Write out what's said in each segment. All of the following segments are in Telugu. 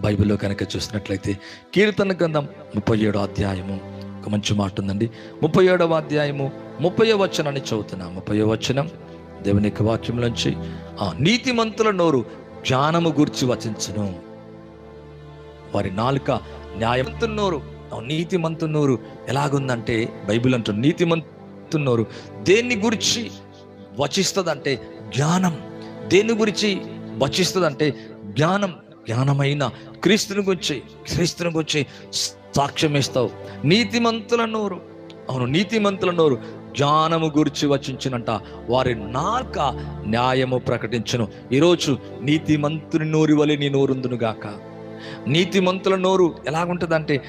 బైబిల్లో కనుక చూసినట్లయితే కీర్తన గ్రంథం ముప్పై ఏడో అధ్యాయము ఒక మంచి మాట ఉందండి. ముప్పై ఏడవ అధ్యాయము ముప్పై వచనాన్ని చదువుతున్నా. ముప్పై వచనం దేవుని యొక్క వాక్యంలోంచి ఆ నీతిమంతుల నోరు జ్ఞానము గురించి వచించును. వారి నాలుక న్యాయవంతుల నోరు ఆ నీతిమంతు నోరు ఎలాగుందంటే బైబిల్ అంటారు నీతిమంతు నోరు దేన్ని గురించి వచిస్తుందంటే జ్ఞానం. దేని గురించి వచిస్తుందంటే జ్ఞానం. జ్ఞానమైన క్రీస్తుని గురించి క్రీస్తుని గురించి సాక్ష్యం ఇస్తావు నీతిమంతుల నోరు. అవును నీతిమంతుల నోరు జ్ఞానము గురించి వచించినంట. వారి నాక న్యాయము ప్రకటించను. ఈరోజు నీతిమంతుని నోరు వలె నీ నోరుందును గాక. నీతిమంతుల నోరు ఎలాగుంటుందంటే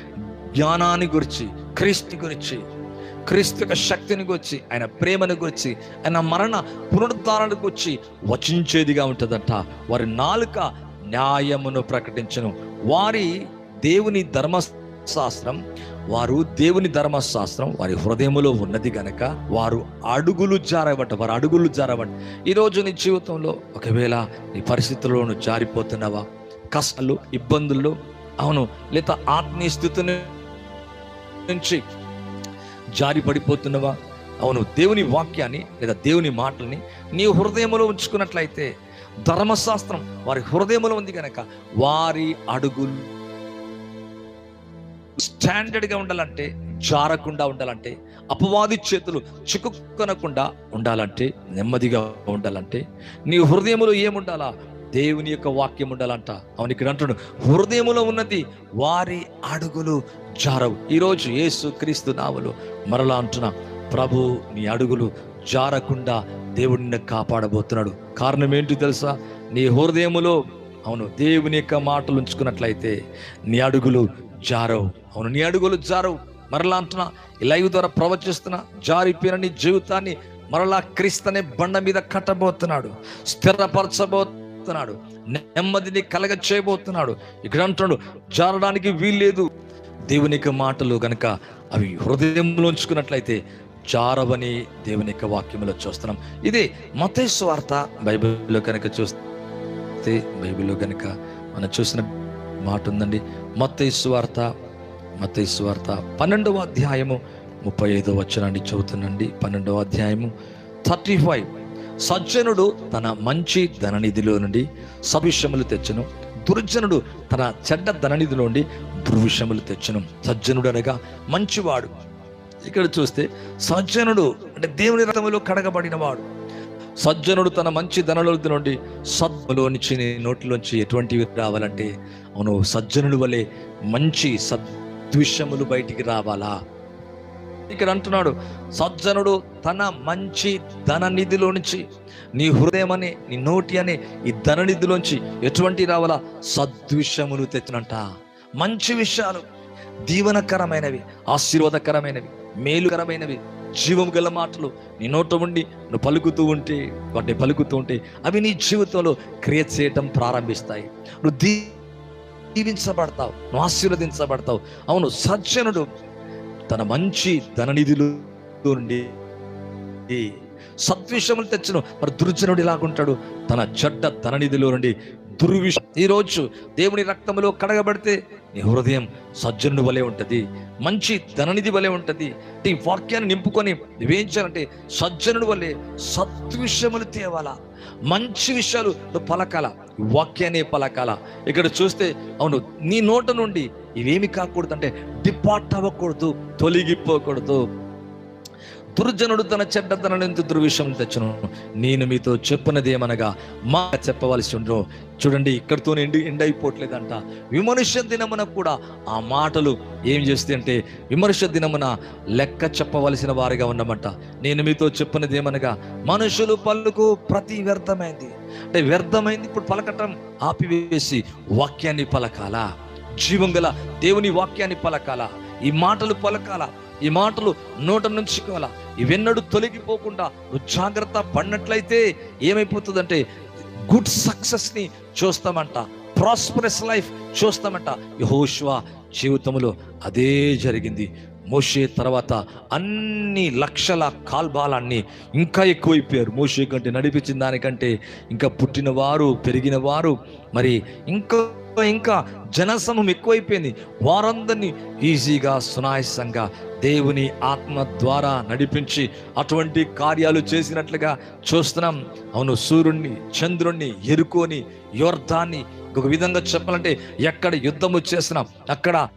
జ్ఞానాన్ని గురించి క్రీస్తు గురించి క్రీస్తు యొక్క శక్తిని గురించి ఆయన ప్రేమను గురించి ఆయన మరణ పునరుద్ధారణ గురించి వచించేదిగా ఉంటుందంట. వారి నాలుక న్యాయమును ప్రకటించను. వారి దేవుని ధర్మశాస్త్రం వారు దేవుని ధర్మశాస్త్రం వారి హృదయములో ఉన్నది గనక వారు అడుగులు జారవట వారు అడుగులు జారవట. ఈరోజు నీ జీవితంలో ఒకవేళ నీ పరిస్థితుల్లో నువ్వు జారిపోతున్నావా? కష్టాలు ఇబ్బందుల్లో అవును లేదా ఆత్మీయ స్థితి నుంచి జారి పడిపోతున్నవా అవును దేవుని వాక్యాన్ని లేదా దేవుని మాటల్ని నీ హృదయంలో ఉంచుకున్నట్లయితే ధర్మశాస్త్రం వారి హృదయంలో ఉంది కనుక వారి అడుగులు స్టాండర్డ్గా ఉండాలంటే జారకుండా ఉండాలంటే అపవాది చేతులు చిక్కుకొనకుండా ఉండాలంటే నెమ్మదిగా ఉండాలంటే నీ హృదయంలో ఏముండాలా? దేవుని యొక్క వాక్యం ఉండాలంట. అవును ఇక్కడ అంటున్నాడు హృదయములో ఉన్నది వారి అడుగులు జారవు. ఈరోజు యేసు క్రీస్తు నావలు మరలా అంటున్నా ప్రభు నీ అడుగులు జారకుండా దేవుడిని కాపాడబోతున్నాడు. కారణం ఏంటి తెలుసా? నీ హృదయములో అవును దేవుని యొక్క మాటలు ఉంచుకున్నట్లయితే నీ అడుగులు జారవు. అవును నీ అడుగులు జారవు. మరలా అంటున్నా లైవ్ ద్వారా ప్రవచిస్తున్నా జారిపోయిన నీ జీవితాన్ని మరలా క్రీస్తనే బండ మీద కట్టబోతున్నాడు. స్థిరపరచబోతున్నాడు. నెమ్మదిని కలగ చేయబోతున్నాడు ఇక్కడ అంటున్నాడు జారడానికి వీల్లేదు. దేవుని యొక్క మాటలు గనక అవి హృదయంలో ఉంచుకున్నట్లయితే జారవని దేవుని యొక్క వాక్యంలో చూస్తున్నాం. ఇది మతేశ్వార్త బైబిల్లో కనుక చూస్తే బైబిల్లో కనుక మనం చూసిన మాట ఉందండి. మతేశ్వార్త మతేశ్వార్త పన్నెండవ అధ్యాయము ముప్పై ఐదో వచ్చనండి చదువుతుందండి. పన్నెండవ అధ్యాయము థర్టీ ఫైవ్. సజ్జనుడు తన మంచి ధననిధిలో నుండి సవిషములు తెచ్చును. దుర్జనుడు తన చెడ్డ ధననిధి నుండి దుర్విషములు తెచ్చును. సజ్జనుడు అనగా మంచివాడు. ఇక్కడ చూస్తే సజ్జనుడు అంటే దేవుని రథములో కడగబడినవాడు సజ్జనుడు తన మంచి ధనలోకి నుండి సద్ములోనించి నీ నోటిలోంచి ఎటువంటివి రావాలంటే అవును సజ్జనుడు వలె మంచి సద్విషములు బయటికి రావాలా? ఇక్కడ అంటున్నాడు సజ్జనుడు తన మంచి ధన నిధిలోంచి నీ హృదయం అని నీ నోటి అని ఈ ధన నిధిలోంచి ఎటువంటి రావాలా? సద్విషములు తెచ్చినంట. మంచి విషయాలు దీవనకరమైనవి ఆశీర్వాదకరమైనవి. మేలుకరమైనవి. జీవం గల మాటలు నీ నోట ఉండి నువ్వు పలుకుతూ ఉంటే వాటిని పలుకుతూ ఉంటే అవి నీ జీవితంలో క్రియేట్ చేయటం ప్రారంభిస్తాయి. నువ్వు దీవించబడతావు నువ్వు ఆశీర్వదించబడతావు. అవును సజ్జనుడు తన మంచి ధననిధులు నుండి సద్విషములు తెచ్చును. మరి దుర్జనుడు ఇలాగుంటాడు తన చెడ్డ ధననిధిలో నుండి దుర్విష ఈరోజు దేవుని రక్తములో కడగబడితే నీ హృదయం సజ్జనుడు వలె ఉంటుంది మంచి ధననిధి వలె ఉంటుంది. ఈ వాక్యాన్ని నింపుకొని నువ్వేం చేయాలంటే సజ్జనుడు వలె సద్విషయములు తేవాలా మంచి విషయాలు నువ్వు పలకాల వాక్యాన్ని పలకాల. ఇక్కడ చూస్తే అవును నీ నోట నుండి ఇవేమి కాకూడదు అంటే డిపార్ట్ అవ్వకూడదు తొలగిపోకూడదు. దుర్జనుడు తన చెడ్డతనం ఎంత దుర్విషయం తెచ్చును. నేను మీతో చెప్పినది ఏమనగా మా చెప్పవలసి ఉండరు చూడండి ఇక్కడితో ఎండి ఎండ్ అయిపోవట్లేదంట విమనుష్య దినమున కూడా ఆ మాటలు ఏం చేస్తే అంటే విమర్శ దినమున లెక్క చెప్పవలసిన వారిగా ఉన్నమంట నేను మీతో చెప్పినది ఏమనగా మనుషులు పలుకు ప్రతి వ్యర్థమైంది అంటే వ్యర్థమైంది ఇప్పుడు పలకటం ఆపివేసి వాక్యాన్ని పలకాలా? జీవం గల దేవుని వాక్యాన్ని పలకాలా? ఈ మాటలు పలకాలా? ఈ మాటలు నోట నుంచి అలా ఇవెన్నడూ తొలగిపోకుండా నువ్వు జాగ్రత్త పడినట్లయితే ఏమైపోతుందంటే గుడ్ సక్సెస్ని చూస్తామంట ప్రాస్పరస్ లైఫ్ చూస్తామంట. యహోష్వా జీవితంలో అదే జరిగింది. మోషే తర్వాత అన్ని లక్షల కాల్బాలన్నీ ఇంకా ఎక్కువైపోయారు. మోషే కంటే నడిపించిన దానికంటే ఇంకా పుట్టిన వారు పెరిగిన వారు మరి ఇంకా ఇంకా జనసమం ఎక్కువైపోయింది. వారందరినీ ఈజీగా సునాయసంగా దేవుని ఆత్మ ద్వారా నడిపించి అటువంటి కార్యాలు చేసినట్లుగా చూస్తున్నాం. అవును సూర్యుణ్ణి చంద్రుణ్ణి ఎరుకోని యోర్ధాన్ని ఒక విధంగా చెప్పాలంటే ఎక్కడ యుద్ధము చేస్తున్నాం అక్కడ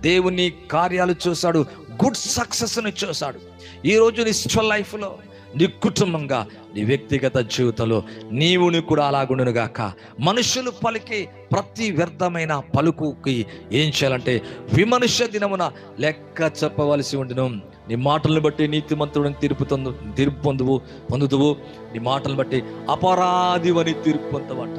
దేవుని కార్యాలు చూశాడు గుడ్ సక్సెస్ని చూశాడు. ఈరోజు నిశ్చల లైఫ్లో నీ కుటుంబంగా నీ వ్యక్తిగత జీవితంలో నీవుని కూడా అలాగుండును గాక. మనుషులు పలికే ప్రతి వ్యర్థమైన పలుకుకి ఏం చేయాలంటే విమనుష్య దినమున లెక్క చెప్పవలసి ఉండును. నీ మాటలను బట్టి నీతిమంతుడిని తీర్పు పొందు తీర్పు పొందువు పొందుతువు నీ మాటలను బట్టి అపరాధివని తీర్పు పొందవట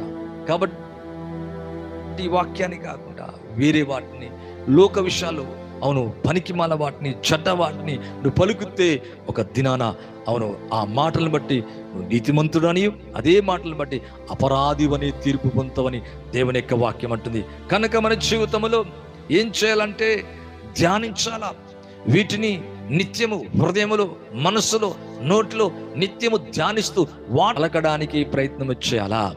కాబట్టి వాక్యాన్ని కాకుండా వేరే వాటిని లోక విషయాలు అవును పనికిమాల వాటిని చెడ్డ వాటిని నువ్వు పలుకుతే ఒక దినాన అవును ఆ మాటలను బట్టి నువ్వు నీతిమంతుడని అదే మాటలను బట్టి అపరాధివని తీర్పు పొందవని దేవుని యొక్క వాక్యం అంటుంది. కనుక మన జీవితంలో ఏం చేయాలంటే ధ్యానించాలా? వీటిని నిత్యము హృదయములో మనస్సులో నోట్లో నిత్యము ధ్యానిస్తూ వాడలకడానికి ప్రయత్నం చేయాలా?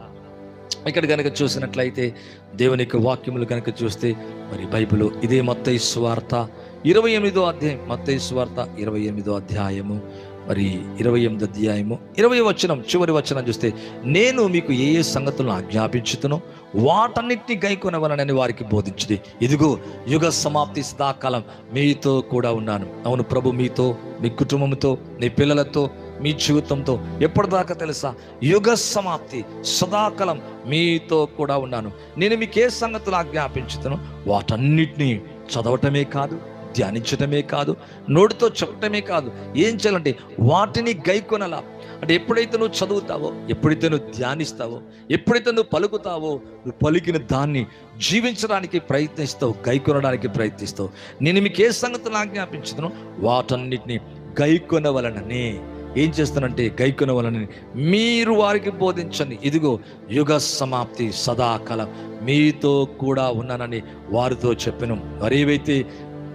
ఇక్కడ కనుక చూసినట్లయితే దేవుని యొక్క వాక్యములు కనుక చూస్తే మరి బైబిల్ ఇదే మత్తయి స్వార్థ ఇరవై ఎనిమిదో అధ్యాయం. మత్తయి స్వార్థ ఇరవై ఎనిమిదో అధ్యాయము. మరి ఇరవై ఎనిమిది అధ్యాయము. ఇరవై వచనం చివరి వచనం చూస్తే నేను మీకు ఏ ఏ సంగతులను ఆజ్ఞాపించుతునో వాటన్నిటిని గైకొనవలనని వారికి బోధించింది ఇదిగో యుగ సమాప్తి సదాకాలం మీతో కూడా ఉన్నాను. అవును ప్రభు మీతో మీ కుటుంబంతో నీ పిల్లలతో మీ జీవితంతో ఎప్పటిదాకా తెలుసా? యుగ సమాప్తి సదాకాలం మీతో కూడా ఉన్నాను. నేను మీకు ఏ సంగతులు ఆజ్ఞాపించుతాను వాటన్నిటినీ చదవటమే కాదు ధ్యానించటమే కాదు నోటితో చెప్పటమే కాదు. ఏం చేయాలంటే వాటిని గైకొనలా. అంటే ఎప్పుడైతే నువ్వు చదువుతావో ఎప్పుడైతే నువ్వు ధ్యానిస్తావో ఎప్పుడైతే నువ్వు పలుకుతావో నువ్వు పలికిన దాన్ని జీవించడానికి ప్రయత్నిస్తావు గైకొనడానికి ప్రయత్నిస్తావు. నేను మీకు ఏ సంగతులు ఆజ్ఞాపించుతానో వాటన్నిటిని గైకొనవలననే ఏం చేస్తానంటే గైకున వలనని మీరు వారికి బోధించండి. ఇదిగో యుగ సమాప్తి సదాకాలం. మీతో కూడా ఉన్నానని వారితో చెప్పను. మరేవైతే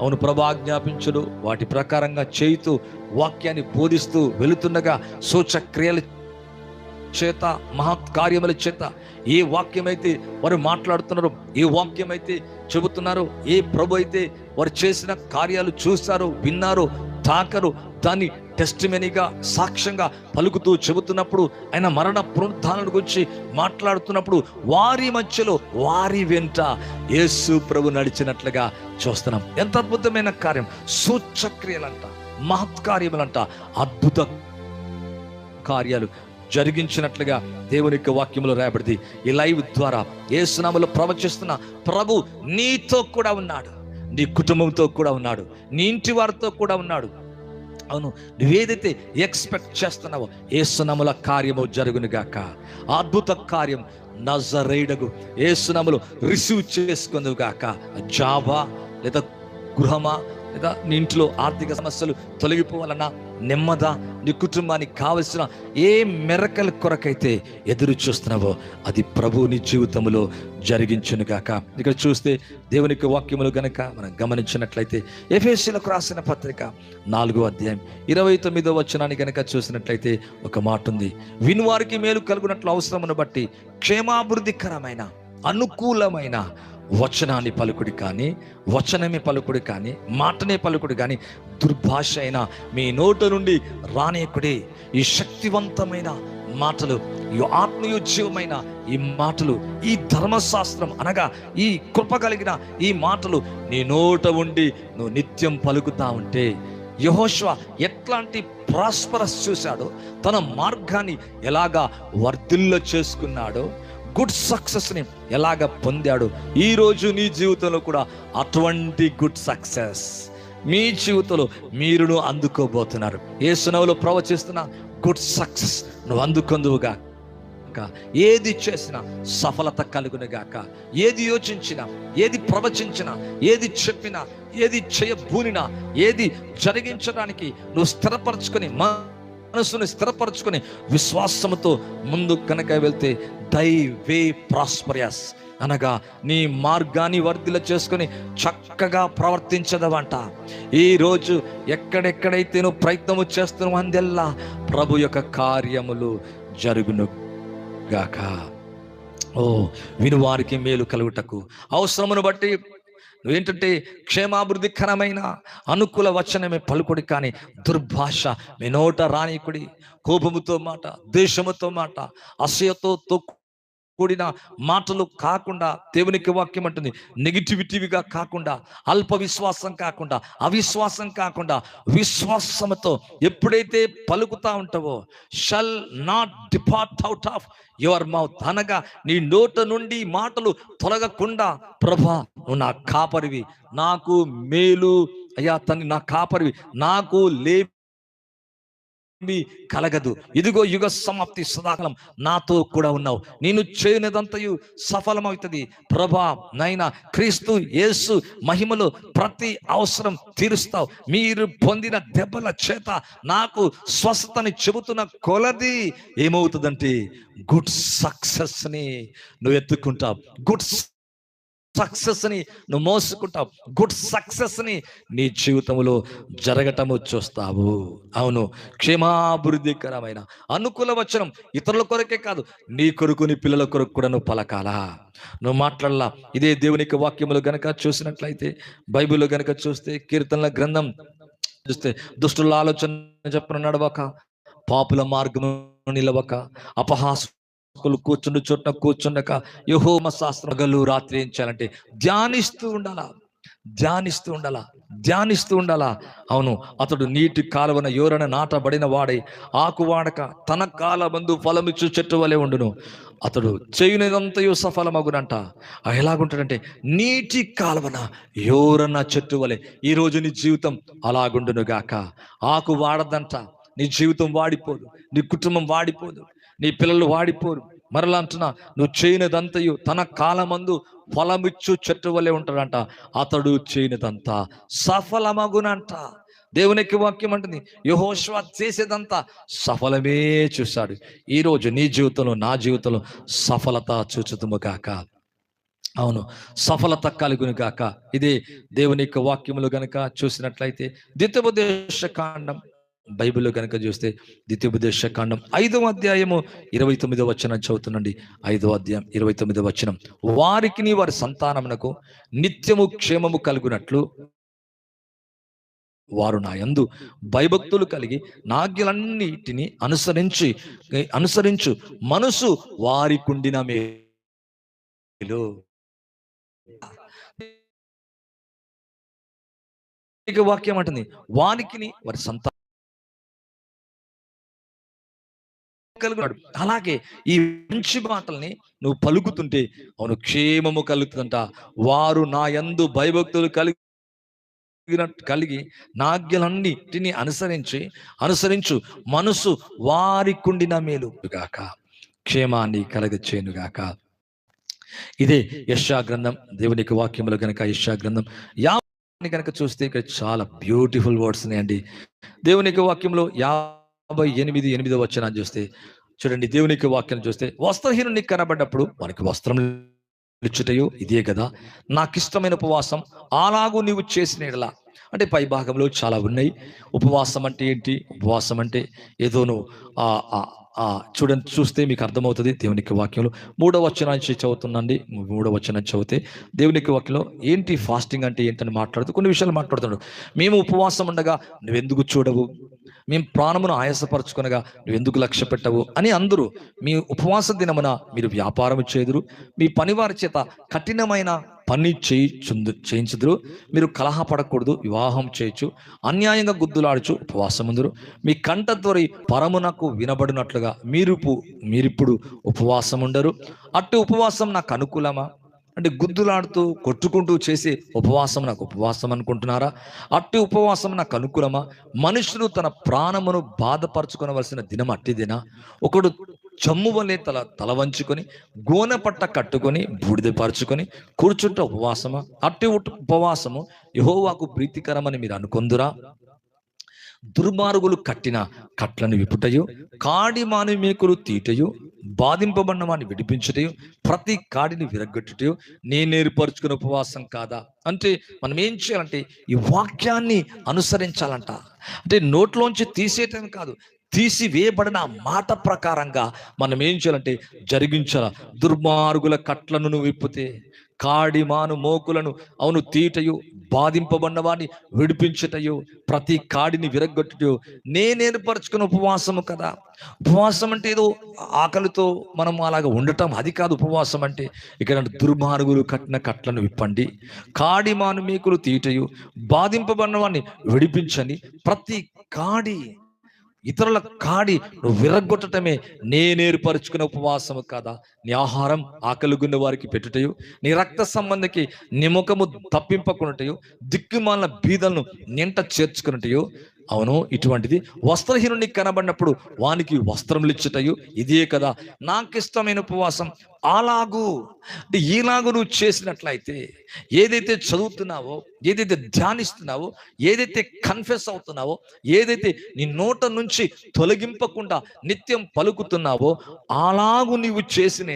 అవును ప్రభాజ్ఞాపించడు వాటి ప్రకారంగా చేయుతూ వాక్యాన్ని బోధిస్తూ వెళుతుండగా సూచక్రియలు చేత మహత్కార్యముల చేత ఏ వాక్యమైతే వారు మాట్లాడుతున్నారు ఏ వాక్యమైతే చెబుతున్నారో ఏ ప్రభు అయితే వారు చేసిన కార్యాలు చూస్తారు విన్నారో తాకరు దాన్ని టెస్టిమెనీగా సాక్ష్యంగా పలుకుతూ చెబుతున్నప్పుడు ఆయన మరణ పునరుద్ధానం గురించి మాట్లాడుతున్నప్పుడు వారి మధ్యలో వారి వెంట యేసు ప్రభు నడిచినట్లుగా చూస్తున్నాం. ఎంత అద్భుతమైన కార్యం! సూచక్రియలంట మహత్కార్యములంట అద్భుత కార్యాలు జరిగించినట్లుగా దేవుని యొక్క వాక్యంలో రాయబడింది. ఈ లైవ్ ద్వారా ఏసునామలో ప్రవచిస్తున్న ప్రభు నీతో కూడా ఉన్నాడు. నీ కుటుంబంతో కూడా ఉన్నాడు. నీ ఇంటి వారితో కూడా ఉన్నాడు. అవును. నువ్వేదైతే ఎక్స్పెక్ట్ చేస్తున్నావో ఏసునముల కార్యము జరుగును గాక అద్భుత కార్యం నజరేడగు ఏసునములు రిసీవ్ చేసుకుందువు గాక జాబా లేదా గృహమా లేదా నీ ఇంట్లో ఆర్థిక సమస్యలు తొలగిపోవాలన్నా నెమ్మద నీ కుటుంబానికి కావలసిన ఏ మెరకల కొరకైతే ఎదురు చూస్తున్నావో అది ప్రభు నీ జీవితంలో జరిగించును కాక ఇక్కడ చూస్తే దేవునికి వాక్యములు గనక మనం గమనించినట్లయితే ఎఫ్ఎస్సీలకు రాసిన పత్రిక నాలుగో అధ్యాయం ఇరవై తొమ్మిదో వచనాన్ని గనక చూసినట్లయితే ఒక మాట ఉంది వినువారికి మేలు కలుగునట్లు అవసరమును బట్టి క్షేమాభివృద్ధికరమైన అనుకూలమైన వచనాన్ని పలుకుడి కానీ వచనమే పలుకుడు కానీ మాటనే పలుకుడు కానీ దుర్భాష అయిన మీ నోట నుండి రానేకుడే ఈ శక్తివంతమైన మాటలు ఈ ఆత్మయోజ్యమైన ఈ మాటలు ఈ ధర్మశాస్త్రం అనగా ఈ కృప కలిగిన ఈ మాటలు నీ నోట ఉండి నువ్వు నిత్యం పలుకుతా ఉంటే యహోష్వ ఎట్లాంటి ప్రాస్పరస్ చూశాడో తన మార్గాన్ని ఎలాగా వర్ధిల్ల చేసుకున్నాడో గుడ్ సక్సెస్ని ఎలాగ పొందాడు ఈ రోజు నీ జీవితంలో కూడా అటువంటి గుడ్ సక్సెస్. మీ జీవితంలో మీరును అందుకోబోతున్నారు. ఏ సునవులో ప్రవచిస్తున్న గుడ్ సక్సెస్ నువ్వు అందుకొందువుగా. ఏది చేసినా సఫలత కలుగునుగాక ఏది యోచించినా ఏది ప్రవచించినా ఏది చెప్పినా ఏది చేయబూనినా ఏది జరిగించడానికి నువ్వు స్థిరపరచుకొని మనసుని స్థిరపరచుకొని విశ్వాసముతో ముందు కనుక వెళ్తే దై వే ప్రాస్పరస్ అనగా నీ మార్గాన్ని వర్ధిల చేసుకొని చక్కగా ప్రవర్తించదవంట. ఈ రోజు ఎక్కడెక్కడైతే నువ్వు ప్రయత్నము చేస్తున్నావు అందెల్లా ప్రభు యొక్క కార్యములు జరుగును గాక ఓ విను వారికి మేలు కలుగుటకు. అవసరమును బట్టి నువ్వేంటంటే క్షేమాభివృద్ధికరమైన అనుకూల వచనమే పలుకుడి కానీ దుర్భాష మీ నోట రాణికుడి కోపముతో మాట దేశముతో మాట అసూయతో తొక్కు కూడిన మాటలు కాకుండా దేవునికి వాక్యం అంటుంది. నెగిటివిటీవిగా కాకుండా అల్ప విశ్వాసం కాకుండా అవిశ్వాసం కాకుండా విశ్వాసంతో ఎప్పుడైతే పలుకుతా ఉంటావో shall not depart out of your mouth అనగా నీ నోట నుండి మాటలు తొలగకుండా ప్రభా నువ్వు నా కాపరివి. నాకు మేలు అయ్యా తన్ని నా కాపరివి. నాకు లే ఏమీ కలగదు. ఇదిగో యుగ సమాప్తి సదాకాలం నాతో కూడా ఉన్నావు. నేను చేయనిదంతయు సఫలమవుతుంది. ప్రభా నైనా క్రీస్తు యేసు మహిమలో ప్రతి అవసరం తీరుస్తావు. మీరు పొందిన దెబ్బల చేత నాకు స్వస్థతని చెబుతున్న కొలది ఏమవుతుందంటే గుడ్ సక్సెస్ని నువ్వు ఎత్తుకుంటావు. గుడ్ సక్సెస్ని నువ్వు మోసుకుంటావు. గుడ్ సక్సెస్ని నీ జీవితంలో జరగటము చూస్తావు. అవును క్షేమాభివృద్ధికరమైన అనుకూల వచనం ఇతరుల కొరకే కాదు నీ కొరకు నీ పిల్లల కొరకు కూడా నువ్వు పలకాలా? నువ్వు మాట్లాడలా? ఇదే దేవునికి వాక్యములు గనక చూసినట్లయితే బైబిల్ గనక చూస్తే కీర్తనల గ్రంథం చూస్తే దుష్టుల ఆలోచన చెప్పిన నడవక పాపుల మార్గము నిలవక అపహాస కులు కూర్చుండు చోట కూర్చుండక యహోమ శాస్త్రగలు రాత్రి ఏం చేయాలంటే ధ్యానిస్తూ ఉండాలా? ధ్యానిస్తూ ఉండాలా? ధ్యానిస్తూ ఉండాలా? అవును అతడు నీటి కాలువన యోరన నాటబడిన వాడై ఆకు వాడక తన కాలమందు ఫలమిచ్చు చెట్టు వలె ఉండును. అతడు చేయునిదంతయు సఫలమగునంట. ఎలాగుంటాడంటే నీటి కాలువన యోరన చెట్టు వలె ఈ రోజు నీ జీవితం అలాగుండును గాక ఆకు వాడదంట నీ జీవితం వాడిపోదు నీ కుటుంబం వాడిపోదు. నీ పిల్లలు వాడిపోరు. మరలా అంటున్నా నువ్వు చేయనిదంతయు తన కాలమందు ఫలమిచ్చు చెట్టు వలె ఉంటాడంట. అతడు చేయనిదంతా సఫలమగునంట. దేవునికి వాక్యం అంటుంది యహోశ్వ చేసేదంతా సఫలమే చూశాడు. ఈ రోజు నీ జీవితంలో నా జీవితంలో సఫలత చూచుతుము కాక అవును సఫలత కలుగును గాక. ఇది దేవుని యొక్క వాక్యములు గనక చూసినట్లయితే ద్వితీయోపదేశ కాండం బైబిల్లో కనుక చూస్తే ద్వితీయోపదేశ కాండం ఐదవ అధ్యాయము ఇరవై తొమ్మిదో వచనం చదువుతుండండి ఐదవ అధ్యాయం ఇరవై తొమ్మిదవ వచనం. వారికి వారి సంతానమునకు నిత్యము క్షేమము కలుగునట్లు వారు నా యందు భయభక్తులు కలిగి నాగ్యలన్నిటిని అనుసరించి అనుసరించు. మనసు వారికుండిన మేలు. వాక్యం అంటుంది. వానికి వారి సంతానం కలుగున్నాడు అలాగే ఈ మంచి మాటల్ని నువ్వు పలుకుతుంటే అవును క్షేమము కలుగుతుందంట. వారు నా యందు భయభక్తులు కలిగి కలిగి నాగ్యలన్నిటిని అనుసరించి అనుసరించు. మనసు వారికుండిన మేలుగాక క్షేమాన్ని కలగచేనుగాక ఇదే యశా గ్రంథం. దేవునికి వాక్యములు గనక యశా గ్రంథం. యా కనుక చూస్తే ఇక్కడ చాలా బ్యూటిఫుల్ వర్డ్స్ ఉన్నాయండి. దేవునికి వాక్యంలో యాభై ఎనిమిది ఎనిమిదో వచ్చిన చూస్తే చూడండి దేవునికి వాక్యం చూస్తే వస్త్రహీనుని కనబడ్డప్పుడు మనకి వస్త్రం ఇచ్చుటయో ఇదే కదా. నాకు ఇష్టమైన ఉపవాసం అలాగూ నీవు చేసిన అంటే పై భాగంలో చాలా ఉన్నాయి. ఉపవాసం అంటే ఏంటి? ఉపవాసం అంటే ఏదోను చూడండి చూస్తే మీకు అర్థమవుతుంది దేవునికి వాక్యంలో. మూడవ వచనాన్ని నుంచి చదువుతుందండి మూడవ వచనం చదివితే దేవునికి వాక్యంలో ఏంటి ఫాస్టింగ్ అంటే ఏంటని మాట్లాడుతూ కొన్ని విషయాలు మాట్లాడుతున్నాడు. మేము ఉపవాసం ఉండగా నువ్వెందుకు చూడవు? మేము ప్రాణమును ఆయాసపరచుకొనగా నువ్వెందుకు లక్ష్య పెట్టవు? అని అందరూ మీ ఉపవాస దినమున మీరు వ్యాపారం చేదురు. మీ పనివారి చేత కఠినమైన పని చేయించుందు చేయించుదురు. మీరు కలహపడకూడదు వివాహం చేయొచ్చు అన్యాయంగా గుద్దులాడుచు ఉపవాసముందురు. మీ కంట త్వరి పరమునకు వినబడినట్లుగా మీరు మీరిప్పుడు ఉపవాసం ఉండరు అట్టు ఉపవాసం నాకు అనుకూలమా? అంటే గుద్దులాడుతూ కొట్టుకుంటూ చేసే ఉపవాసం నాకు ఉపవాసం అనుకుంటున్నారా? అట్టి ఉపవాసం నాకు అనుకూలమా? మనుషులు తన ప్రాణమును బాధపరచుకునవలసిన దినం అట్టిదినా ఒకడు చమ్ము వలె తల తల వంచుకొని గోనె పట్ట కట్టుకొని బూడిదపరుచుకొని కూర్చుంటే ఉపవాసమా? అట్టి ఉపవాసము యహోవాకు ప్రీతికరమని మీరు అనుకొందురా? దుర్మార్గులు కట్టిన కట్లను విపుటయు కాడి మానవికులు మేకులు తీటయు బాధింపబడిన వాడిని విడిపించుటయు ప్రతి కాడిని విరగొట్టుటయు నేను ఏర్పరచుకున్న ఉపవాసం కాదా? అంటే మనం ఏం చేయాలంటే ఈ వాక్యాన్ని అనుసరించాలంట. అంటే నోట్లోంచి తీసేయటం కాదు తీసివేయబడిన మాట ప్రకారంగా మనం ఏం చేయాలంటే జరిగించాల? దుర్మార్గుల కట్లను నువ్వు విప్పితే కాడిమాను మోకులను అవును తీటయు బాధింపబడిన వాడిని విడిపించుటయు ప్రతి కాడిని విరగొట్టుటయు నేనే ఏర్పరచుకున్న ఉపవాసము కదా. ఉపవాసం అంటే ఏదో ఆకలితో మనం అలాగ ఉండటం అది కాదు ఉపవాసం అంటే ఇక్కడ దుర్మార్గులు కట్టిన కట్లను విప్పండి. కాడిమాను మేకులు తీటయు బాధింపబడిన వాడిని విడిపించని ప్రతి కాడి ఇతరుల కాడి నువ్వు విరగొట్టటమే నేనేర్పరుచుకున్న ఉపవాసము కాదా? నీ ఆహారం ఆకలిగున్న వారికి పెట్టుటయు నీ రక్త సంబంధికి నీ ముఖము తప్పింపకున్నటయు దిక్కుమాలిన బీదలను నింట చేర్చుకున్నటయు అవును ఇటువంటిది వస్త్రహీనుని కనబడినప్పుడు వానికి వస్త్రములు ఇచ్చుటయు ఇదే కదా. నాకు ఇష్టమైన ఉపవాసం అలాగూ అంటే ఈలాగు నువ్వు చేసినట్లయితే ఏదైతే చదువుతున్నావో ఏదైతే ధ్యానిస్తున్నావో ఏదైతే కన్ఫెస్ అవుతున్నావో ఏదైతే నీ నోట నుంచి తొలగింపకుండా నిత్యం పలుకుతున్నావో అలాగు నీవు చేసిన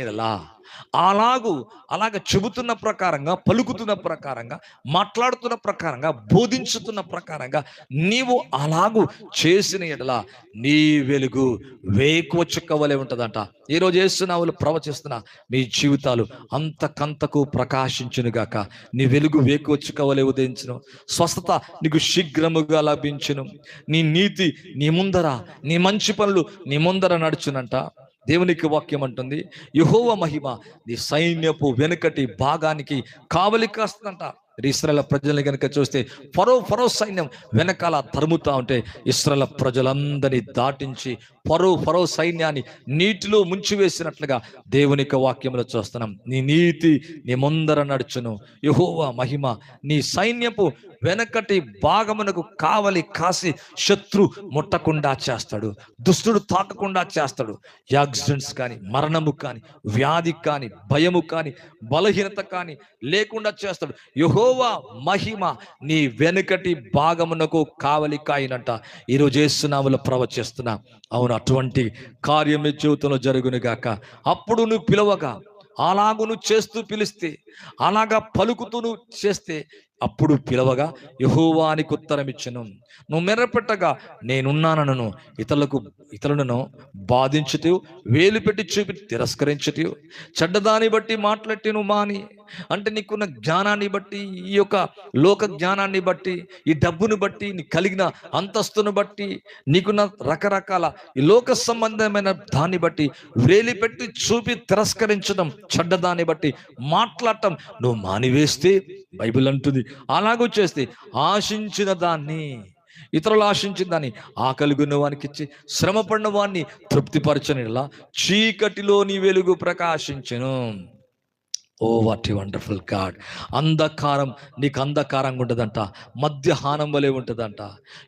అలాగు అలాగ చెబుతున్న ప్రకారంగా పలుకుతున్న ప్రకారంగా మాట్లాడుతున్న ప్రకారంగా బోధించుతున్న ప్రకారంగా నీవు అలాగు చేసిన ఎడల నీ వెలుగు వేకువ చుక్క ఉంటుందంట. ఈరోజు చేస్తున్నావులు ప్రవచిస్తున్న నీ జీవితాలు అంతకంతకు ప్రకాశించును గాక నీ వెలుగు వేకువ చుక్క ఉదయించును. స్వస్థత నీకు శీఘ్రముగా లభించును. నీ నీతి నీ ముందర నీ మంచి పనులు నీ ముందర నడుచునంట. దేవునికి వాక్యం అంటుంది యహోవ మహిమ నీ సైన్యపు వెనుకటి భాగానికి కావలి కాస్తుందంట. ఇస్రాయల్ ప్రజల్ని కనుక చూస్తే ఫరో ఫరో సైన్యం వెనకాల తరుముతా ఉంటే ఇస్రాయల్ ప్రజలందరినీ దాటించి ఫరో ఫరో సైన్యాన్ని నీటిలో ముంచివేసినట్లుగా దేవుని యొక్క వాక్యంలో చూస్తున్నాం. నీ నీతి నీ ముందర నడుచును. యహోవా మహిమ. నీ సైన్యపు వెనకటి భాగమునకు కావలి కాసి శత్రు ముట్టకుండా చేస్తాడు. దుష్టుడు తాకకుండా చేస్తాడు. యాక్సిడెంట్స్ కానీ మరణము కానీ వ్యాధి కానీ భయము కానీ బలహీనత కానీ లేకుండా చేస్తాడు. యహోవా మహిమ నీ వెనుకటి భాగమునకు కావలి కాయినంట ఈరోజు చేస్తున్నాములో ప్రవచిస్తున్నా. అవును అటువంటి కార్యం నీ జీవితంలో జరుగునుగాక అప్పుడు నువ్వు పిలవగా అలాగును చేస్తూ పిలిస్తే అలాగా పలుకుతూ చేస్తే అప్పుడు పిలవగా యహోవానికి ఉత్తరమిచ్చను. నువ్వు మెర్రపెట్టగా నేనున్నానను ఇతరులకు ఇతరులను బాధించుతూ వేలు పెట్టి చూపి తిరస్కరించుతూ చెడ్డదాన్ని బట్టి మాట్లాడి నువ్వు మాని అంటే నీకున్న జ్ఞానాన్ని బట్టి ఈ యొక్క లోక జ్ఞానాన్ని బట్టి ఈ డబ్బును బట్టి నీ కలిగిన అంతస్తును బట్టి నీకున్న రకరకాల ఈ లోక సంబంధమైన దాన్ని బట్టి వేలి పెట్టి చూపి తిరస్కరించడం చెడ్డదాన్ని బట్టి మాట్లాడటం నువ్వు మానివేస్తే బైబిల్ అంటుంది అలాగూ చేస్తే ఆశించిన దాన్ని ఇతరులు ఆశించిన దాన్ని ఆకలిగున్న వానికి ఇచ్చి శ్రమ పడిన వాడిని తృప్తిపరచనిలా చీకటిలోని వెలుగు ప్రకాశించను. ఓ వాట్ వండర్ఫుల్ గాడ్ అంధకారం నీకు అంధకారంగా ఉంటుందంట. మధ్యాహ్నం వలె ఉంటుందంట.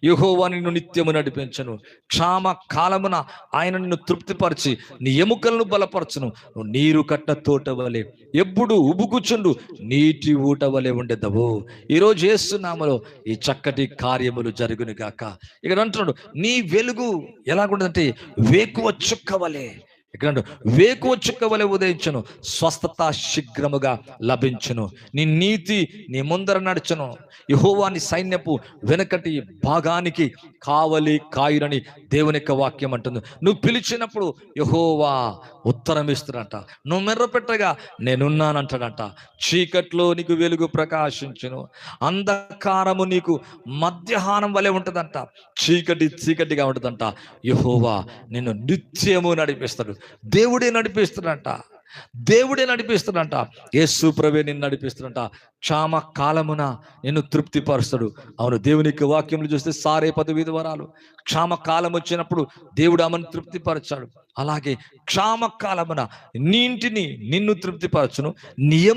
యహోవా నిన్ను నిత్యము నడిపించను. క్షామ కాలమున ఆయన నిన్ను తృప్తిపరిచి నీ ఎముకలను బలపరచును. నువ్వు నీరు కట్ట తోట వలె ఎప్పుడు ఉబుకుచుండు నీటి ఊట వలె ఉండేదవు. ఈరోజు చేస్తున్నామలో ఈ చక్కటి కార్యములు జరుగును గాక. ఇక్కడ అంటున్నాడు నీ వెలుగు ఎలాగుంటుందంటే వేకువ చుక్క వలె. ఇక్కడ వేకువ చుక్క వలె ఉదయించును స్వస్థత శీఘ్రముగా లభించును. నీ నీతి నీ ముందర నడుచును. యహోవాని సైన్యపు వెనకటి భాగానికి కావలి కాయురని దేవుని యొక్క వాక్యం అంటుంది. నువ్వు పిలిచినప్పుడు యహోవా ఉత్తరం ఇస్తున్నట నువ్వు మెర్రపెట్టగా నేనున్నానంటాడంట. చీకట్లో నీకు వెలుగు ప్రకాశించును. అంధకారము నీకు మధ్యాహ్నం వలె ఉంటుందంట. చీకటి చీకటిగా ఉంటుందంట. యహోవా నిన్ను నిత్యము నడిపిస్తాడు. దేవుడే నడిపిస్తున్నట్ట దేవుడే నడిపిస్తున్నట యేసు ప్రభే నిన్ను నడిపిస్తున్నట క్షామ కాలమున నిన్ను తృప్తిపరుస్తాడు. అవును దేవునికి వాక్యములు చూస్తే సారే పదవి వరాలు. క్షామ కాలం వచ్చినప్పుడు దేవుడు ఆమెను తృప్తిపరచాడు. అలాగే క్షామ కాలమున నీ ఇంటిని నిన్ను తృప్తిపరచును నీ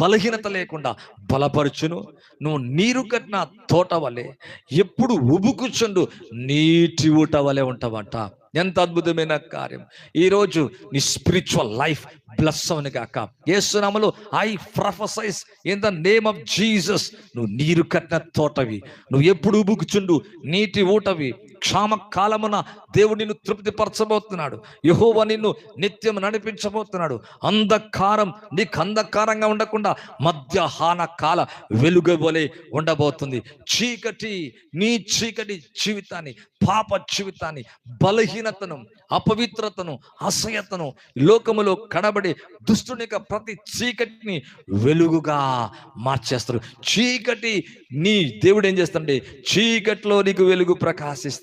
బలహీనత లేకుండా బలపరచును. నువ్వు నీరు కట్టిన తోట వలె ఎప్పుడు ఉబుకుచుండు నీటి ఊట వలె ఉంటావంట. ఎంత అద్భుతమైన కార్యం. ఈరోజు నీ స్పిరిచువల్ లైఫ్ బ్లస్ అవును కాక ఏసునామలు I prophesize in the name of Jesus నువ్వు నీరు కట్టిన తోటవి. నువ్వు ఎప్పుడు ఉబుకుచుండు నీటి ఊటవి. క్షామ కాలమున దేవుడు నిన్ను తృప్తిపరచబోతున్నాడు. యహోవ నిన్ను నిత్యం నడిపించబోతున్నాడు. అంధకారం నీకు అంధకారంగా ఉండకుండా మధ్యాహ్న కాల వెలుగు వలె ఉండబోతుంది. చీకటి నీ చీకటి జీవితాన్ని పాప జీవితాన్ని బలహీనతను అపవిత్రతను అసహ్యతను లోకములో కనబడి దుష్టుని యొక్క ప్రతి చీకటిని వెలుగుగా మార్చేస్తారు. చీకటి నీ దేవుడు ఏం చేస్తాడంటే చీకటిలో నీకు వెలుగు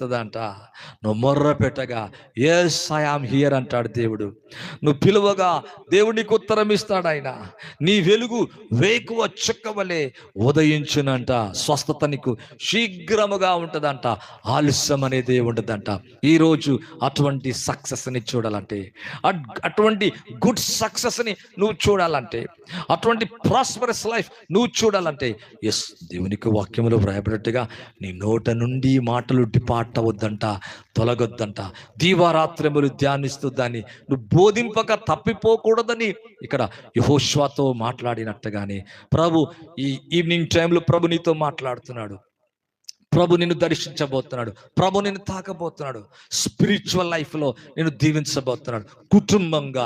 ప్రకాశిస్తుందంట నువ్వు మొర్ర పెట్టగా ఎస్ ఐ ఆమ్ హియర్ అంటాడు దేవుడు. నువ్వు పిలువగా దేవుడికి ఉత్తరం ఇస్తాడు ఆయన. నీ వెలుగు వేకువ చుక్కవలే ఉదయించునంట. స్వస్థత నీకు శీఘ్రముగా ఉంటుందంట. ఆలస్యం అనేది ఉండదంట. ఈరోజు అటువంటి సక్సెస్ని చూడాలంటే అట్- అటువంటి గుడ్ సక్సెస్ని నువ్వు చూడాలంటే అటువంటి ప్రాస్పరస్ లైఫ్ నువ్వు చూడాలంటే ఎస్ దేవునికి వాక్యములో వ్రాయబడినట్టుగా నీ నోట నుండి మాటలు డిపార్ట్ పట్టవద్దంట తొలగొద్దంట. దీవారాత్రములు ధ్యానిస్తూ దాన్ని నువ్వు బోధింపక తప్పిపోకూడదని ఇక్కడ యహోష్వాతో మాట్లాడినట్టుగానే ప్రభు ఈ ఈవినింగ్ టైంలో ప్రభు నీతో మాట్లాడుతున్నాడు. ప్రభు నిన్ను దర్శించబోతున్నాడు. ప్రభు నిన్ను తాకబోతున్నాడు. స్పిరిచువల్ లైఫ్లో నేను దీవించబోతున్నాడు. కుటుంబంగా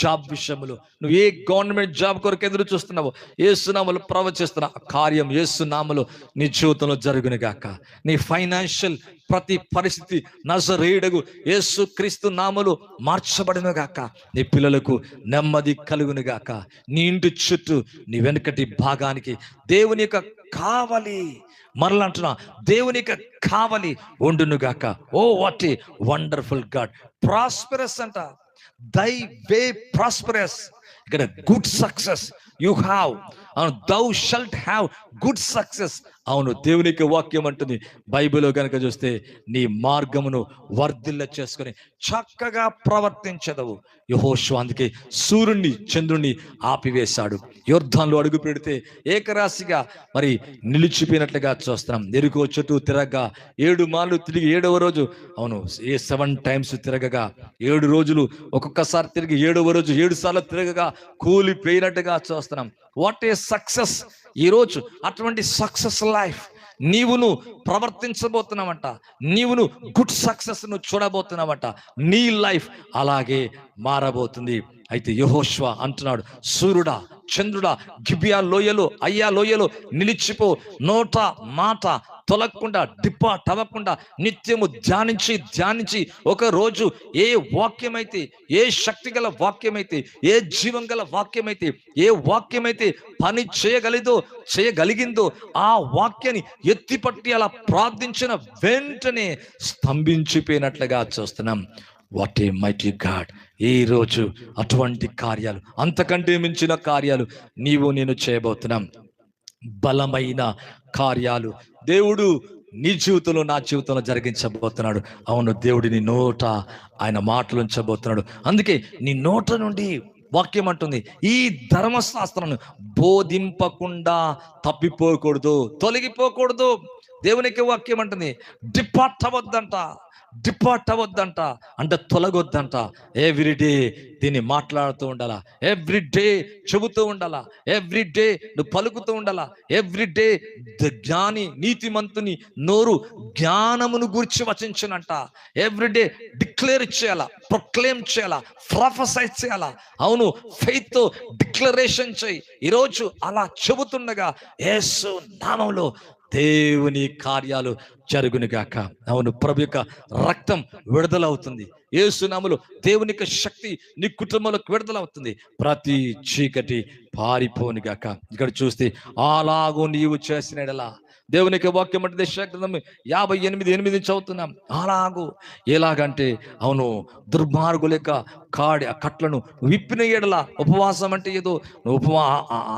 జాబ్ విషయంలో నువ్వు ఏ గవర్నమెంట్ జాబ్ కొరకు ఎదురు చూస్తున్నావు ఏసునామలు ప్రవచిస్తున్న కార్యం ఏసునామలు నీ జీవితంలో జరుగును గాక నీ ఫైనాన్షియల్ ప్రతి పరిస్థితి నజరేడగు యేసు క్రీస్తు నామలు మార్చబడిన గాక నీ పిల్లలకు నెమ్మది కలుగును గాక నీ ఇంటి చుట్టూ నీ వెనుకటి భాగానికి దేవుని యొక్క కావలి. మరలా అంటున్నా దేవుని యొక్క కావలి ఉండును గాక ఓ what a wonderful God. Prosperous అంట. thy way prosperous. Get a good success you have అవును thou shalt have good success అవును దేవునికి వాక్యం అంటుంది. బైబిల్లో కనుక చూస్తే నీ మార్గమును వర్ధిల్ల చేసుకొని చక్కగా ప్రవర్తించదవు. యహోషు అందుకే సూర్యుణ్ణి చంద్రుణ్ణి ఆపివేశాడు. యుద్ధాల్లో అడుగు పెడితే ఏకరాశిగా మరి నిలిచిపోయినట్లుగా చూస్తున్నాం. ఎరుకో చెట్టు తిరగగా ఏడు మార్లు తిరిగి ఏడవ రోజు. అవును ఏ సెవెన్ టైమ్స్ తిరగగా ఏడు రోజులు ఒక్కొక్కసారి తిరిగి ఏడవ రోజు ఏడు సార్లు తిరగగా కూలిపోయినట్టుగా చూస్తున్నాం. వాట్ ఏ సక్సెస్ ఈరోజు అటువంటి సక్సెస్ లైఫ్ నీవును ప్రవర్తించబోతున్నావంట. నీవును గుడ్ సక్సెస్ను చూడబోతున్నావంట. నీ లైఫ్ అలాగే మారబోతుంది. అయితే యహోష్వ అంటున్నాడు సూర్యుడా చంద్రుడా గిబియా లోయలో అయ్యా లోయలో నిలిచిపో. నోట మాట తొలగకుండా డిపార్ట్ అవ్వకుండా నిత్యము ధ్యానించి ధ్యానించి ఒక రోజు ఏ వాక్యమైతే ఏ శక్తి గల వాక్యమైతే ఏ జీవం గల వాక్యమైతే ఏ వాక్యమైతే పని చేయగలిదో చేయగలిగిందో ఆ వాక్యాన్ని ఎత్తిపట్టి అలా ప్రార్థించిన వెంటనే స్తంభించిపోయినట్లుగా చూస్తున్నాం. What a mighty God! ఈ రోజు అటువంటి కార్యాలు అంతకంటే మించిన కార్యాలు నీవు నేను చేయబోతున్నాం. బలమైన కార్యాలు దేవుడు నీ జీవితంలో నా జీవితంలో జరిగించబోతున్నాడు. అవును దేవుడి నీ నోట ఆయన మాటలు ఉంచబోతున్నాడు. అందుకే నీ నోట నుండి వాక్యం అంటుంది ఈ ధర్మశాస్త్రాన్ని బోధింపకుండా తప్పిపోకూడదు తొలగిపోకూడదు. దేవునికి వాక్యం అంటుంది డిపార్ట్ అవ్వద్దంట డిపార్ట్ అవ్వద్దంట అంటే తొలగొద్దంట. ఎవ్రీ డే దీన్ని మాట్లాడుతూ ఉండాలా? ఎవ్రీడే చెబుతూ ఉండాలా? ఎవ్రీడే నువ్వు పలుకుతూ ఉండాలా? ఎవ్రీ డే జ్ఞాని నీతిమంతుని నోరు జ్ఞానమును గురించి వచించనంట. ఎవ్రీడే డిక్లేర్ చేయాలా? ప్రొక్లెయిమ్ చేయాలా? ప్రొఫసైజ్ చేయాలా? అవును ఫెయిత్తో డిక్లరేషన్ చేయి. ఈరోజు అలా చెబుతుండగా యేసు నామంలో దేవుని కార్యాలు జరుగునుగాక. అవును ప్రభు యొక్క రక్తం విడుదలవుతుంది. ఏసునాములు దేవుని యొక్క శక్తి నీ కుటుంబంలోకి విడుదలవుతుంది. ప్రతి చీకటి పారిపోనిగాక. ఇక్కడ చూస్తే అలాగూ నీవు చేసిన యెడల దేవుని యొక్క వాక్యం అంటే దశాగ్రంథం యాభై ఎనిమిది ఎనిమిది చదువుతున్నాం. అలాగూ ఎలాగంటే అవును దుర్మార్గుల యొక్క కాడి ఆ కట్లను విప్పిన ఎడల ఉపవాసం అంటే ఏదో నువ్వు ఉపవా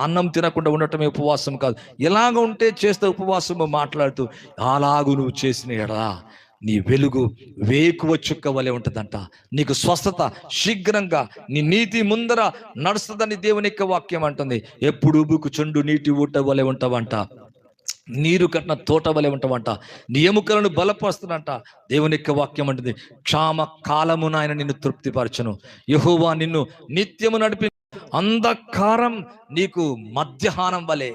అన్నం తినకుండా ఉండటమే ఉపవాసం కాదు. ఎలాగ ఉంటే చేస్తే ఉపవాసము మాట్లాడుతూ అలాగూ నువ్వు చేసిన ఎడలా నీ వెలుగు వేకువ చుక్క వలె ఉంటుందంట. నీకు స్వస్థత శీఘ్రంగా నీ నీతి ముందర నడుస్తుందని దేవుని యొక్క వాక్యం అంటుంది. ఎప్పుడు ఉబుకు చెండు నీటి ఊట వలె ఉంటావంట. నీరు కట్టిన తోట వలె ఉంటామంట నీ ఎముకలను బలపరుస్తున్నంట. దేవుని యొక్క వాక్యం అంటుంది. క్షామ కాలమున ఆయన నిన్ను తృప్తిపరచను. యహోవా నిన్ను నిత్యము నడిపి అంధకారం నీకు మధ్యాహ్నం వలె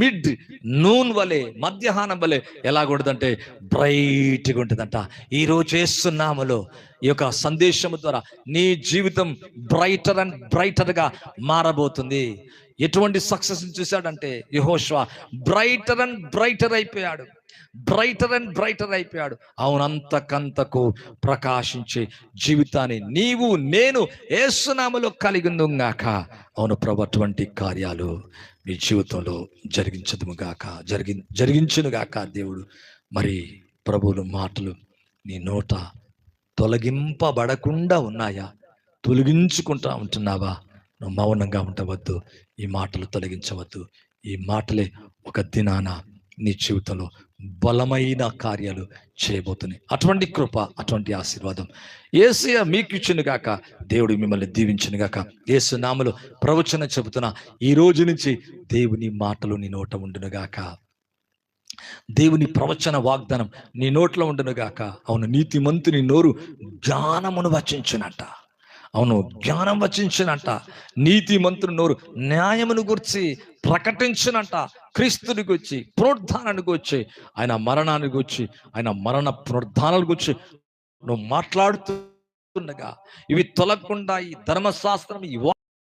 మిడ్ నూన్ వలె మధ్యాహ్నం వలె ఎలాగుంటుందంటే బ్రైట్గా ఉంటుందంట. ఈ చేస్తున్నాములో ఈ యొక్క సందేశము ద్వారా నీ జీవితం బ్రైటర్ అండ్ బ్రైటర్గా మారబోతుంది. ఎటువంటి సక్సెస్ చూశాడంటే యహోష్వా బ్రైటర్ అండ్ బ్రైటర్ అయిపోయాడు. బ్రైటర్ అండ్ బ్రైటర్ అయిపోయాడు. అవునంతకంతకు ప్రకాశించే జీవితాన్ని నీవు నేను ఏసునామలో కలిగిందుగాక. అవును ప్రభు అటువంటి కార్యాలు మీ జీవితంలో జరిగించదుగాక జరిగి జరిగించునుగాక దేవుడు. మరి ప్రభువులు మాటలు నీ నోట తొలగింపబడకుండా ఉన్నాయా? తొలగించుకుంటా ఉంటున్నావా? నువ్వు మౌనంగా ఉండవద్దు ఈ మాటలు తొలగించవద్దు. ఈ మాటలే ఒక దినాన నీ జీవితంలో బలమైన కార్యాలు చేయబోతున్నాయి. అటువంటి కృప అటువంటి ఆశీర్వాదం ఏసయ మీకు ఇచ్చిన గాక దేవుడు మిమ్మల్ని దీవించిన గాక ఏసు నామలు ప్రవచన చెబుతున్నా ఈ రోజు నుంచి దేవుని మాటలు నీ నోట ఉండును గాక. దేవుని ప్రవచన వాగ్దానం నీ నోట్లో ఉండును గాక. అవును నీతిమంతుని నోరు జ్ఞానమును వచించునట. అవును జ్ఞానం వచించినంట నీతి మంత్రు నోరు న్యాయమును గురించి ప్రకటించినంట క్రీస్తుని గురించి పునరుద్ధానాన్ని గురించి ఆయన మరణాన్ని గురించి ఆయన మరణ పునరుద్ధానాల గురించి నువ్వు మాట్లాడుతుండగా ఇవి తొలగకుండా ఈ ధర్మశాస్త్రం ఈ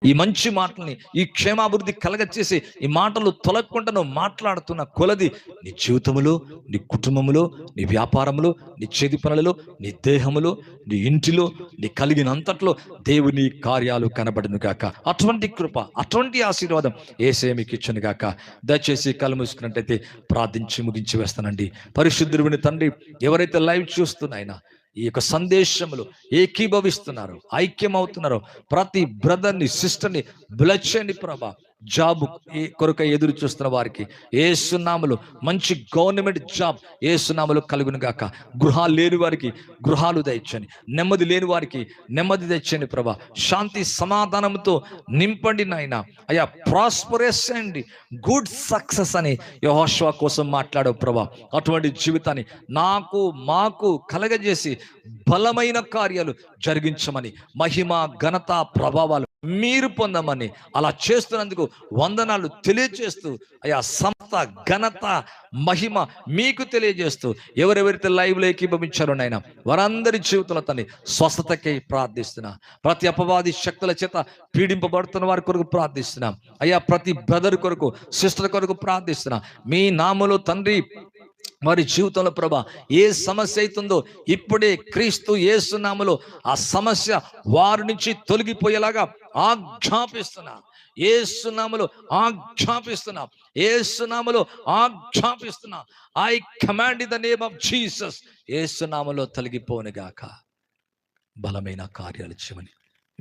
ఈ మంచి మాటల్ని ఈ క్షేమాభివృద్ధి కలగచేసి ఈ మాటలు తొలగకుండా నువ్వు మాట్లాడుతున్న కొలది నీ జీవితములో నీ కుటుంబములో నీ వ్యాపారములో నీ చేతి పనులలో నీ దేహములో నీ ఇంటిలో నీ కలిగినంతట్లో దేవుని కార్యాలు కనబడును గాక. అటువంటి కృప అటువంటి ఆశీర్వాదం ఏసే మీకు ఇచ్చును గాక. దయచేసి కళ్ళు మూసుకున్నట్టయితే ప్రార్థించి ముగించి వేస్తానండి. పరిశుద్ధుని తండ్రి ఎవరైతే లైవ్ చూస్తున్నాయినా ఈ యొక్క సందేశములు ఏకీభవిస్తున్నారు ఐక్యమవుతున్నారు. ప్రతి బ్రదర్ని సిస్టర్ని బ్లడ్ చేయండి ప్రభా జాబ్ కొరక ఎదురు చూస్తున్న వారికి. ఏ సున్నాములు మంచి గవర్నమెంట్ జాబ్ ఏ సున్నాములు కలుగును గాక. గృహాలు లేని వారికి గృహాలు దయచండి నెమ్మది లేని వారికి నెమ్మది తెచ్చని ప్రభా. శాంతి సమాధానంతో నింపండి నాయన. అయ్యా ప్రాస్పరస్ అండి. గుడ్ సక్సెస్ అని యహోష్వా కోసం మాట్లాడవు ప్రభా. అటువంటి జీవితాన్ని నాకు మాకు కలగజేసి బలమైన కార్యాలు జరిగించమని మహిమ ఘనత ప్రభావాలు మీరు పొందమని అలా చేస్తున్నందుకు వందనాలు తెలియజేస్తూ అయా సంస్థ ఘనత మహిమ మీకు తెలియజేస్తూ ఎవరెవరైతే లైవ్లో ఏకీభవించారో నాయన వారందరి జీవితంలో తన్ని స్వస్థతకై ప్రార్థిస్తున్నా. ప్రతి అపవాది శక్తుల చేత పీడింపబడుతున్న వారి కొరకు ప్రార్థిస్తున్నాం. అయ్యా ప్రతి బ్రదర్ కొరకు సిస్టర్ కొరకు ప్రార్థిస్తున్నా. మీ నామలో తండ్రి వారి జీవితంలో ప్రభా ఏ సమస్య అవుతుందో ఇప్పుడే క్రీస్తు ఏసునామలో ఆ సమస్య వారి నుంచి తొలగిపోయేలాగా ఆజ్ఞాపిస్తున్నా. ఏసునామలో ఆజ్ఞాపిస్తున్నా. ఏసునామలో ఆజ్ఞాపిస్తున్నా. I command the name of Jesus ఏసునామలో తొలగిపోనుగాక బలమైన కార్యాలు చేయమని.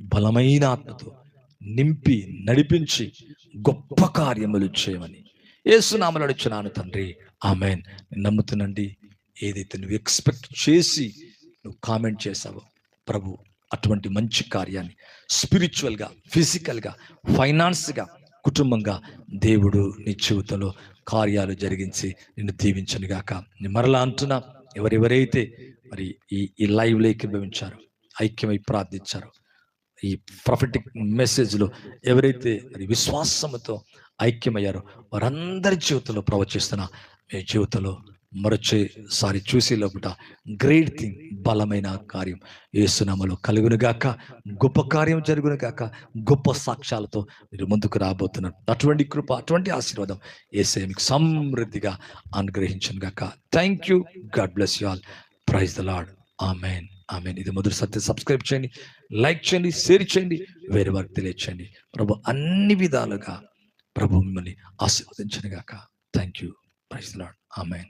బలమైన ఆత్మతో నింపి నడిపించి గొప్ప కార్యములు చేయమని. ఏసునామలు అడుచున్నాను తండ్రి. ఆమెన్. నమ్ముతునండి ఏదైతే నువ్వు ఎక్స్పెక్ట్ చేసి నువ్వు కామెంట్ చేసావో ప్రభు అటువంటి మంచి కార్యాన్ని స్పిరిచువల్గా ఫిజికల్గా ఫైనాన్స్గా కుటుంబంగా దేవుడు నీ జీవితంలో కార్యాలు జరిగించి నిన్ను దీవించను గాక. నేను మరలా అంటున్నా ఎవరెవరైతే మరి ఈ ఈ లైవ్లో ఏకీభవించారో ఐక్యమై ప్రార్థించారో ఈ ప్రొఫెటిక్ మెసేజ్లో ఎవరైతే మరి విశ్వాసముతో ఐక్యమయ్యారో వారందరి జీవితంలో ప్రవచిస్తున్న మీ జీవితంలో మరొచ్చేసారి చూసే లోపల గ్రేట్ థింగ్ బలమైన కార్యం. ఏసునామలో కలుగునుగాక గొప్ప కార్యం జరుగునుగాక గొప్ప సాక్ష్యాలతో మీరు ముందుకు రాబోతున్నారు. అటువంటి కృప అటువంటి ఆశీర్వాదం ఏసే మీకు సమృద్ధిగా అనుగ్రహించను గాక. Thank you God bless you all praise the Lord amen amen ఇది మొదటి సత్యం. సబ్స్క్రైబ్ చేయండి లైక్ చేయండి షేర్ చేయండి వేరే వారికి తెలియచేయండి. ప్రభు అన్ని విధాలుగా ప్రభు మిమ్మల్ని ఆశీర్వదించను గాక. Thank you praise Lord amen